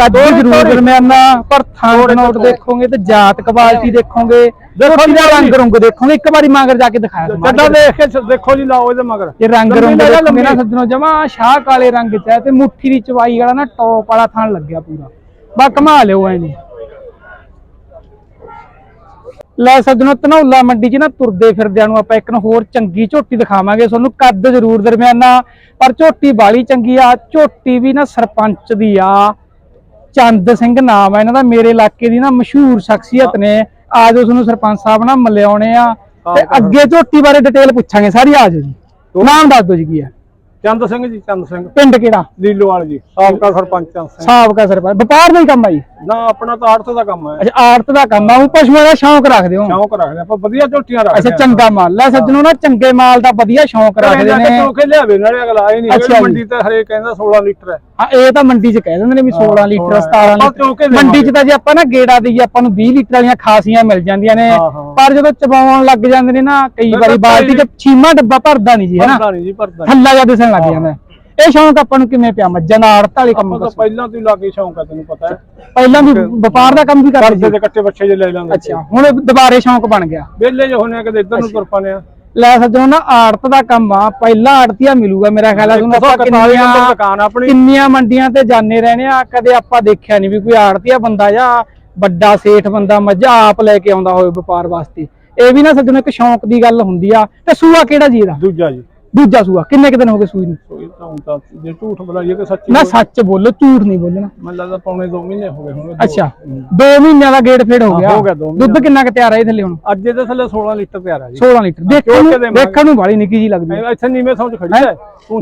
ਕੱਦ ਜ਼ਰੂਰ। ਦਰਮਿਆਨਾ ਪਰ ਥਾਂ ਨੋਟ। ਦੇਖੋਗੇ ਤੇ ਜਾਤ ਕੁਆਲਿਟੀ ਦੇਖੋਗੇ। ਝੋਟੀ ਦਾ ਰੰਗ ਰੰਗ ਦੇਖੋਗੇ ਇੱਕ ਵਾਰੀ ਮਗਰ ਜਾ ਕੇ ਦਿਖਾਇਆ ਤੁਹਾਨੂੰ ਚੱਡਾ ਦੇਖ ਕੇ ਸ- ਦੇਖੋ ਜੀ ਲਾਓ ਇਹਦੇ ਮਗਰ। ਇਹ ਰੰਗ ਲੰਬੀ ਰੰਗ ਲੈ ਜਾ। ਸੱਜਣੋ ਜਮਾ ਸ਼ਾਹ ਕਾਲੇ ਰੰਗ ਚ ਹੈ ਤੇ ਮੁੱਠੀ ਦੀ ਚਵਾਈ ਵਾਲਾ ਨਾ ਟੌਪ ਵਾਲਾ ਥਣ ਲੱਗਿਆ ਪੂਰਾ। ਬਾ ਕਮਾ ਲਿਓ ਐ ਜੀ। ਲੈ ਸੱਜਣੋ ਧਨੌਲਾ ਮੰਡੀ 'ਚ ਨਾ ਤੁਰਦੇ ਫਿਰਦਿਆਂ ਨੂੰ ਆਪਾਂ ਇੱਕ ਨੂੰ ਹੋਰ ਚੰਗੀ ਝੋਟੀ ਦਿਖਾਵਾਂਗੇ ਤੁਹਾਨੂੰ ਕੱਦ ਜ਼ਰੂਰ ਦਰਮਿਆਨਾ। ਪਰ ਝੋਟੀ ਬਾਲੀ ਚੰਗੀ ਆ ਝੋਟੀ ਵੀ ਨਾ ਸਰਪੰਚ ਦੀ ਆ। ਚੰਦ ਸਿੰਘ ਨਾਮ ਆ ਇਹਨਾਂ ਦਾ ਮੇਰੇ ਇਲਾਕੇ ਦੀ ਨਾ ਮਸ਼ਹੂਰ ਸ਼ਖਸੀਅਤ ਨੇ। ਆਜੋ ਤੁਹਾਨੂੰ ਸਰਪੰਚ ਸਾਹਿਬ ਨਾਲ ਮਿਲਿਆਉਣੇ ਆ। ਤੇ ਅੱਗੇ ਝੋਟੀ ਬਾਰੇ ਡਿਟੇਲ ਪੁੱਛਾਂਗੇ ਸਾਰੀ ਆਜੋ ਜੀ ਨਾਮ ਦੱਸ ਦਿਓ ਜੀ ਕੀ ਹੈ ਚੰਦ ਸਿੰਘ ਜੀ ਚੰਦ ਸਿੰਘ। ਪਿੰਡ ਕਿਹੜਾ? ਲੀਲੋਵਾਲ ਜੀ ਸਾਬਕਾ ਸਰਪੰਚ ਚੰਦ ਸਿੰਘ। ਸਾਬਕਾ ਸਰਪੰਚ। ਵਪਾਰ ਦਾ ਹੀ ਕੰਮ ਆ ਜੀ। ਨਾ ਆਪਣਾ ਤਾਂ ਆੜਤ ਦਾ ਕੰਮ ਹੈ। ਅੱਛਾ ਆੜਤ ਦਾ ਕੰਮ ਆ ਉਹ ਪਸ਼ੂਆਂ ਦਾ ਸ਼ੌਂਕ ਰੱਖਦੇ ਹੋ। ਸ਼ੌਂਕ ਰੱਖਦੇ ਆਪਾਂ ਵਧੀਆ ਝੋਟੀਆਂ ਰੱਖਦੇ ਅੱਛਾ ਚੰਗਾ ਮਾਲ ਲੈ ਸੱਜਣੋ ਨਾ ਚੰਗੇ ਮਾਲ ਦਾ ਵਧੀਆ ਸ਼ੌਂਕ ਰੱਖਦੇ ਨੇ। ਚੋਕੇ ਲਿਆਵੇ ਨਾਲੇ ਅਗਲਾ ਆਏ ਨਹੀਂ ਅੱਛਾ ਜੀ। ਮੰਡੀ ਤੇ ਹਰੇ ਕਹਿੰਦਾ 16 ਲੀਟਰ ਹੈ। ਹਾਂ ਇਹ ਤਾਂ ਮੰਡੀ 'ਚ ਕਹਿ ਦਿੰਦੇ ਨੇ ਵੀ 16 ਲੀਟਰ 17 ਆਪਾਂ ਚੌਂਕੇ ਲੀਟਰ। ਮੰਡੀ 'ਚ ਤਾਂ ਜੇ ਆਪਾਂ ਨਾ ਗੇੜਾ ਦਈਏ ਆਪਾਂ ਨੂੰ 20 ਲੀਟਰ ਵਾਲੀਆਂ ਖਾਸੀਆਂ ਮਿਲ ਜਾਂਦੀਆਂ ਨੇ। ਹਾਂ, ਹਾਂ। ਪਰ ਜਦੋਂ ਚਬਾਉਣ ਲੱਗ ਜਾਂਦੇ ਨੇ ਨਾ ਕਈ ਫਿਰ ਵਾਰੀ ਤਾਂ ਬਾਲਟੀ 'ਚ ਛੀਮਾ ਡੱਬਾ ਭਰਦਾ ਨਹੀਂ ਜੀ ਹੈਨਾ ਭਰਦਾ ਨਹੀਂ ਜੀ ਭਰਦਾ। ਥੱਲਾ ਜਾ ਦਿਸਣ ਲੱਗ ਜਾਂਦਾ। ਇਹ ਸ਼ੌਂਕ ਆਪਾਂ ਨੂੰ ਕਿਵੇਂ ਪਿਆ? ਮੱਝਾਂ ਦਾ ਆੜਤ ਵਾਲੇ ਕੰਮ ਦੱਸੋ ਪਹਿਲਾਂ ਤੋਂ ਹੀ ਲਾਗੇ ਸ਼ੌਂਕ ਹੈ ਤੈਨੂੰ ਪਤਾ ਹੈ। ਪਹਿਲਾਂ ਵੀ ਵਪਾਰ ਦਾ ਕੰਮ ਵੀ ਕਰਦੇ ਸੀ। ਦੇ ਕੱਟੇ ਬੱਚੇ ਜੇ ਲੈ ਲਾਂਗੇ ਅੱਛਾ ਹੁਣ ਦੁਬਾਰੇ ਸ਼ੌਂਕ ਬਣ ਗਿਆ। ਵਿਹਲੇ ਜੋ ਹੋਣੇ ਆ ਕਿਤੇ ਇੱਧਰ ਨੂੰ ਤੁਰ ਆ। ਲੈ ਸੱਜਣੋ ਨਾ ਆੜਤ ਦਾ ਕੰਮ ਆ ਪਹਿਲਾ ਆੜਤੀਆ ਮਿਲੂਗਾ ਮੇਰਾ ਖਿਆਲ ਹੈ ਤੁਹਾਨੂੰ ਆਪਾਂ 141 ਨੰਬਰ ਕਿੰਨੀਆਂ ਦੁਕਾਨ ਆਪਣੀ। ਕਿੰਨੀਆਂ ਮੰਡੀਆਂ ਤੇ ਜਾਣੇ ਰਹਿਣੇ ਆ ਕਦੇ ਆਪਾਂ ਦੇਖਿਆ ਨਹੀਂ ਵੀ ਕੋਈ ਆੜਤੀਆ ਬੰਦਾ ਜਾਂ ਵੱਡਾ ਸੇਠ ਬੰਦਾ ਮੱਝਾਂ ਆਪ ਲੈ ਕੇ ਆਉਂਦਾ ਹੋਵੇ ਵਪਾਰ ਵਾਸਤੇ। ਇਹ ਵੀ ਨਾ ਸੱਜਣੋ ਇੱਕ ਸ਼ੌਂਕ ਦੀ ਗੱਲ ਹੁੰਦੀ ਆ। ਤੇ ਸੂਆ ਕਿਹੜਾ ਜੀ ਇਹਦਾ? ਦੂਜਾ ਜੀ। ਦੂਜਾ ਸੂਆ ਕਿੰਨੇ ਕੁ ਦਿਨ ਹੋ ਗਏ ਸੂਈ ਨੂੰ? ਸੋ ਇਹ ਤਾਂ ਹੁਣ ਤਾਂ ਜੇ ਝੂਠ ਬੁਲਾਈਏ ਕਿ ਸੱਚੀ ਨਾ ਸੱਚ ਬੋਲੋ ਝੂਠ ਨਹੀਂ ਬੋਲਣਾ। ਮੈਨੂੰ ਲੱਗਦਾ ਪੌਣੇ 2 ਮਹੀਨੇ ਹੋ ਗਏ ਹੋਣਗੇ। ਦੋ। ਅੱਛਾ 2 ਮਹੀਨਿਆਂ ਦਾ ਗੇੜ ਫੇੜ ਹੋ ਹਾਂ, ਗਿਆ। ਹੋ ਦੁੱਧ ਕਿੰਨਾ ਕੁ ਤਿਆਰ ਇਹ ਥੱਲੇ ਹੁਣ? ਅੱਜ ਇਹਦੇ ਥੱਲੇ 16 ਲੀਟਰ ਤਿਆਰ ਜੀ। 16 ਲੀਟਰ। ਦੇਖਣ। ਦੇਖਣ ਨੂੰ ਬਾਲੀ ਨਿੱਕੀ ਜੀ ਲੱਗਦੀ ਹੈ। ਇੱਥੇ ਨੀਵੇਂ ਥਾਂ 'ਚ ਖੜੀ ਹੈ?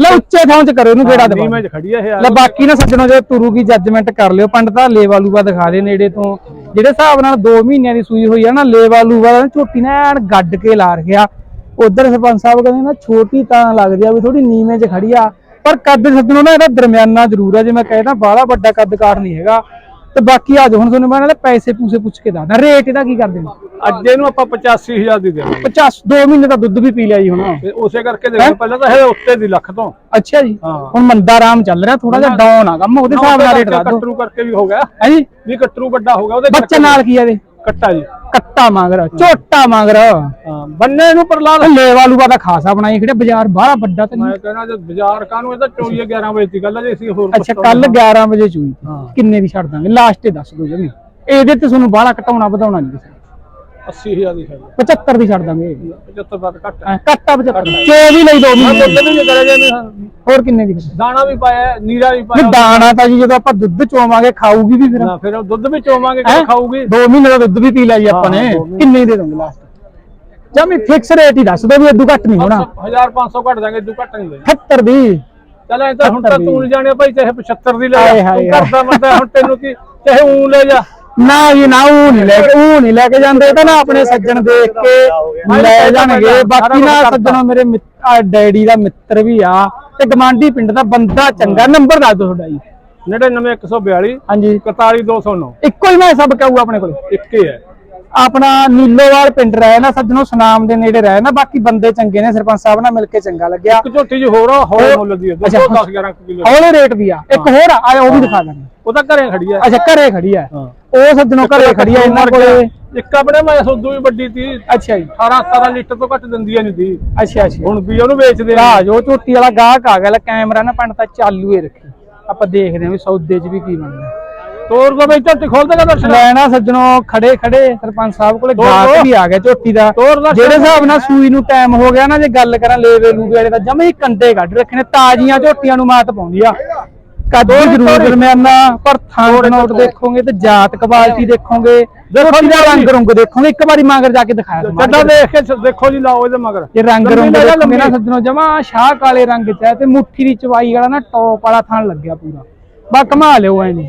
ਲੈ ਉੱਚੇ ਥਾਂ 'ਚ ਕਰੋ ਇਹਨੂੰ ਗੇੜਾ ਦੇ ਨੀਵੇਂ 'ਚ ਖੜੀ ਹੈ ਇਹ ਲੈ ਬਾਕੀ ਨਾ ਸੱਜਣੋ ਜੇ ਤੁਰੂਗੀ ਜੱਜਮੈਂਟ ਕਰ ਲਿਓ। ਪੰਡਤਾ ਲੇਵਾ ਲੂਵਾ ਦਿਖਾ ਦੇ ਨੇੜੇ ਤੋਂ। ਜਿਹੜੇ ਹਿਸਾਬ ਨਾਲ 2 ਮਹੀਨਿਆਂ ਦੀ ਸੂਈ ਹੋਈ ਆ ਨਾ ਲੇਵਾ ਲੂਵਾ ਦਾ ਝੋਟੀ ਨਾ ਐਨ ਗੱਡ ਕੇ ਲਾ ਰਖਿਆ ਉਧਰ ਸਰਪੰਚ ਸਾਹਿਬ ਕਹਿੰਦੇ ਨਾ ਛੋਟੀ ਤਾਂ ਲੱਗਦੀ ਆ ਵੀ ਥੋੜੀ ਨੀਵੇਂ 'ਚ ਖੜੀ ਆ। ਪਰ ਕੱਦ ਸੱਜਣੋ ਨਾ ਇਹਦਾ ਦਰਮਿਆਨਾ ਜ਼ਰੂਰ ਆ ਜੇ ਮੈਂ ਕਹਿੰਦਾ ਬਾਹਲਾ ਵੱਡਾ ਕੱਦ ਕਾਠ ਨਹੀਂ ਹੈਗਾ। ਤੇ ਬਾਕੀ ਅੱਜ ਹੁਣ ਤੁਹਾਨੂੰ ਮੈਂ ਦੇ ਪੈਸੇ ਪੂਸੇ ਪੁੱਛ ਕੇ ਦੱਸਦਾ। ਰੇਟ ਇਹਦਾ ਕੀ ਕਰਦੇ ਨੇ? ਅੱਜ ਇਹਨੂੰ ਆਪਾਂ 85000 ਦੀ ਦੇਵਾਂਗੇ। 50 2 ਮਹੀਨੇ ਦਾ ਦੁੱਧ ਵੀ ਪੀ ਲਿਆ ਜੀ ਹੁਣ। ਤੇ ਉਸੇ ਕਰਕੇ ਦੇ ਪਹਿਲਾਂ ਤਾਂ ਇਹ ਉੱਤੇ ਦੀ ਲੱਖ ਤੋਂ। ਅੱਛਾ ਜੀ। ਹੁਣ ਮੰਦਾ ਰਾਮ ਚੱਲ ਰਿਹਾ ਥੋੜਾ ਜਿਹਾ ਡਾਊਨ ਆ ਕੰਮ ਉਹਦੇ ਹਿਸਾਬ ਨਾਲ ਰੇਟ ਦੱਸ ਦਿਓ ਕਟਰੂ ਕਰਕੇ ਵੀ ਹੋ ਗਿਆ। ਹੈ ਜੀ? ਵੀ ਕਟਰੂ ਵੱਡਾ ਹੋ ਗਿਆ ਉਹਦੇ ਬੱਚਾ ਨਾਲ ਕੀ ਆ ਇਹਦੇ? ਕੱਟਾ ਜੀ। ਕੱਟਾ ਮੰਗਰ ਝੋਟਾ ਮੰਗਰ ਹਾਂ ਬੰਨੇ ਨੂੰ ਪਰਲਾ ਲੇਵਾ ਲੂਗਾ ਦਾ ਖਾਸਾ ਬਣਾਈ ਖੜੇ ਬਾਜ਼ਾਰ ਬਾਹਲਾ ਵੱਡਾ ਤੇ ਮੈਂ ਕਹਿੰਦਾ ਜੇ ਬਾਜ਼ਾਰ ਕਾਨੂੰ ਇਹ ਤਾਂ ਚੋਰੀਏ 11 ਵਜੇ ਦੀ ਗੱਲ ਹੈ ਜੇ ਅਸੀਂ ਹੋਰ ਅੱਛਾ ਕੱਲ 11 ਵਜੇ ਚੂਈ। ਕਿੰਨੇ ਦੀ ਛੱਡ ਦਾਂਗੇ? ਲਾਸਟ ਤੇ ਦੱਸ ਦਿਓ ਜਮੀ। ਇਹਦੇ ਤੇ ਤੁਹਾਨੂੰ ਬਾਹਲਾ ਘਟਾਉਣਾ ਵਧਾਉਣਾ ਨਹੀਂ ਕਿਸੇ 80000 ਦੀ ਹੈ 75 ਦੀ ਛੱਡ ਦਾਂਗੇ। 75 ਬਾਅਦ ਘੱਟ ਐਂ ਕੱਟਾ 75 ਚੋ ਵੀ ਲਈ ਦੋ ਮਹੀਨੇ। ਦੁੱਧ ਵੀ ਕਰਿਆ ਜੇ ਹੋਰ ਕਿੰਨੇ ਦੀ ਦਾਣਾ ਵੀ ਪਾਇਆ ਨੀਰਾ ਵੀ ਪਾਇਆ। ਦਾਣਾ ਤਾਂ ਜੀ ਜਦੋਂ ਆਪਾਂ ਦੁੱਧ ਚੋਵਾਂਗੇ ਖਾਊਗੀ ਵੀ ਫਿਰ। ਨਾ ਫਿਰ ਦੁੱਧ ਵੀ ਚੋਵਾਂਗੇ ਖਾਊਗੀ? 2 ਮਹੀਨੇ ਦਾ ਦੁੱਧ ਵੀ ਪੀ ਲਿਆ ਜੀ ਆਪਾਂ ਨੇ। ਦੋ। ਕਿੰਨੇ ਦੇ ਦੋਗੇ ਲਾਸਟ ਜਮੀ ਫਿਕਸ ਰੇਟ ਹੀ ਦੱਸ ਦਿਓ ਵੀ ਇਦੋਂ ਘੱਟ ਨਹੀਂ ਹੋਣਾ। 1500 ਘੱਟ ਦਾਂਗੇ ਤੂੰ ਘੱਟ ਨਹੀਂ ਦੇ 70 ਦੀ। ਚੱਲ ਐ ਤਾਂ ਹੁਣ ਤਾਂ ਤੂੰ ਜਾਣਿਆ ਭਾਈ ਚਾਹੇ 75 ਦੀ ਲੈ ਜਾ। ਤੂੰ ਕਰਦਾ ਮੰਦਾ ਹੁਣ ਤੈਨੂੰ ਕੀ ਚਾਹੇ ਊਂ ਲੈ ਜਾ। ਨਾ ਜੀ ਨਾ ਉਹ ਨਹੀਂ ਲੈ ਕੇ ਉਹ ਨਹੀਂ ਲੈ ਕੇ ਜਾਂਦੇ ਇਹ ਤਾਂ ਨਾ ਆਪਣੇ ਸੱਜਣ ਦੇਖ ਕੇ ਲੈ ਜਾਣਗੇ। ਬਾਕੀ ਨਾ ਸੱਜਣੋ ਮੇਰੇ ਡੈਡੀ ਦਾ ਮਿੱਤਰ ਵੀ ਆ ਤੇ ਗਮਾਂਡੀ ਪਿੰਡ ਦਾ ਬੰਦਾ ਚੰਗਾ। ਨੰਬਰ ਦੱਸ ਦਿਓ ਤੁਹਾਡਾ ਜੀ। 99142 ਹਾਂਜੀ। 41209 ਇੱਕੋ ਹੀ ਮੈਂ ਸਭ ਕਹੂੰ ਆਪਣੇ ਕੋਲ। ਇੱਕ ਹੀ ਹੈ। ਆਪਣਾ ਨੀਲੋਵਾਲ ਪਿੰਡ ਰਹੇ ਨਾ ਸੱਜਣੋ ਸੁਨਾਮ ਦੇ ਨੇੜੇ ਰਹੇ ਨਾ ਬਾਕੀ ਬੰਦੇ ਚੰਗੇ ਨੇ ਸਰਪੰਚ ਸਾਹਿਬ ਨਾਲ ਮਿਲ ਕੇ ਚੰਗਾ ਲੱਗਿਆ। ਇੱਕ ਝੋਟੀ ਜੀ ਹੋਰ ਆ, ਹੋਰ ਮੁੱਲ ਦੀ ਹੈ ਅੱਛਾ, 10 11 ਕਿਲੋ। ਹੌਲੇ ਰੇਟ ਵੀ ਆ। ਇੱਕ ਹੋਰ ਆ ਉਹ ਵੀ ਦਿਖਾ ਦਾਂਗੇ ਉਹ ਤਾਂ ਘਰੇ ਖੜੀ ਹੈ ਅੱਛਾ ਘਰੇ ਖੜੀ ਆ। ਉਹ ਸੱਜਣੋ ਘਰੇ ਖੜੀ ਆ ਇਹਨਾਂ ਕੋਲੇ। ਇੱਕ ਆਪਣੇ ਮੈਂ ਸੋਦੂ ਵੀ ਵੱਡੀ ਤੀ ਅੱਛਾ ਜੀ। 18 17 ਲੀਟਰ ਤੋਂ ਘੱਟ ਦਿੰਦੀ ਨਹੀਂ ਦੀ ਅੱਛਾ ਅੱਛਾ। ਹੁਣ ਵੀ ਉਹਨੂੰ ਵੇਚਦੇ ਆ। ਉਹ ਝੋਟੀ ਵਾਲਾ ਗਾਹਕ ਆ ਗਿਆ ਲੈ ਕੈਮਰਾ ਨਾ ਪੰਡ ਤਾਂ ਚਾਲੂ ਹੀ ਰੱਖੀ। ਆਪਾਂ ਦੇਖਦੇ ਹਾਂ ਵੀ ਸੌਦੇ 'ਚ ਵੀ ਕੀ ਬਣਦਾ। ਤੋਰ ਕੋ ਵੀ ਝੋਟੀ ਖੋਲ ਦੇਗਾ ਦਰਸ਼ਨ। ਲੈਣਾ ਸੱਜਣੋ ਖੜੇ ਖੜੇ। ਸਰਪੰਚ ਸਾਹਿਬ ਕੋਲੇ ਗਾਹਕ। ਵੀ ਆ ਗਿਆ ਝੋਟੀ ਦਾ। ਜਿਹੜੇ ਹਿਸਾਬ ਨਾਲ ਸੂਈ ਨੂੰ ਟਾਈਮ ਹੋ ਗਿਆ ਨਾ ਜੇ ਗੱਲ ਕਰਾਂ ਲੇਵੇ ਲੂਵੇ ਵਾਲੇ ਦਾ ਜਮੇ ਹੀ ਕੰਡੇ ਕੱਢ ਰੱਖੇ ਨੇ ਤਾਜ਼ੀਆਂ ਝੋਟੀਆਂ ਨੂੰ ਮਾਤ ਪਾਉਂਦੀ ਆ। ਕੱਦ ਵੀ ਜ਼ਰੂਰ ਦਰਮਿਆਨਾ ਪਰ ਥਾਂ ਨੋਟ ਦੇਖੋਗੇ ਤੇ ਜਾਤ ਕੁਆਲਿਟੀ ਦੇਖੋਗੇ। ਝੋਟੀ ਦਾ ਰੰਗ ਰੰਗ ਦੇਖੋਗੇ ਇੱਕ ਵਾਰੀ ਮਗਰ ਜਾ ਕੇ ਦਿਖਾਇਆ। ਚੱਡਾ ਦੇਖ ਕੇ ਦੇਖੋ ਜੀ ਲਾਓ ਇਹਦੇ ਮਗਰ। ਇਹ ਰੰਗ ਰੰਗ ਜਾ, ਦੇਖੋਗੇ ਨਾ। ਸੱਜਣੋ ਜਮਾ ਸ਼ਾਹ ਕਾਲੇ ਰੰਗ ਚ ਹੈ ਤੇ ਮੁੱਠੀ ਦੀ ਚਵਾਈ ਵਾਲਾ ਨਾ ਟੌਪ ਵਾਲਾ ਥਣ ਲੱਗਿਆ ਪੂਰਾ। ਬਾ ਕਮਾ ਲਿਓ ਐ ਨਹੀਂ